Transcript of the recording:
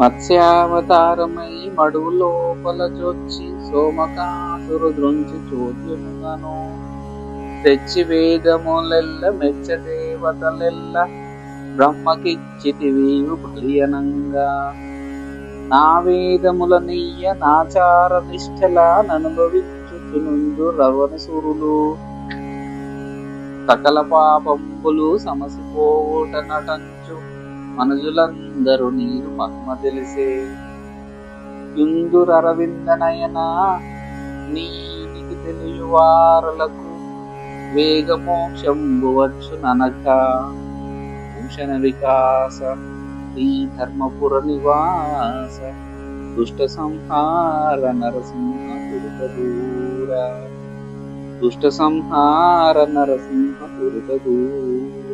మత్స్యావతారమై మడువు లోపల జొచ్చి సోమకాసురు దృంచి చూద్యునుగను తెచ్చి వేదములెల్ల మెచ్చ దేవతలెల్ల బ్రహ్మకిచ్చితివి బలియనంగా నా వేదముల నీయ నాచార నిష్ఠల ననుభవించుచునుందు రవని సురులు. సకల పాపంబులు సమసిపోవుట నటంచు మనుజులందరూ నీరు మహిమ తెలిసే యుందురవిందనయన నీటికి తెలియవారలకు వేగమోక్షంబు వచ్చు ననక భూషణ వికాస శ్రీ ధర్మపుర నివాస దుష్ట సంహార నరసింహ దురిత దూర దుష్ట సంహార నరసింహ దురిత దూర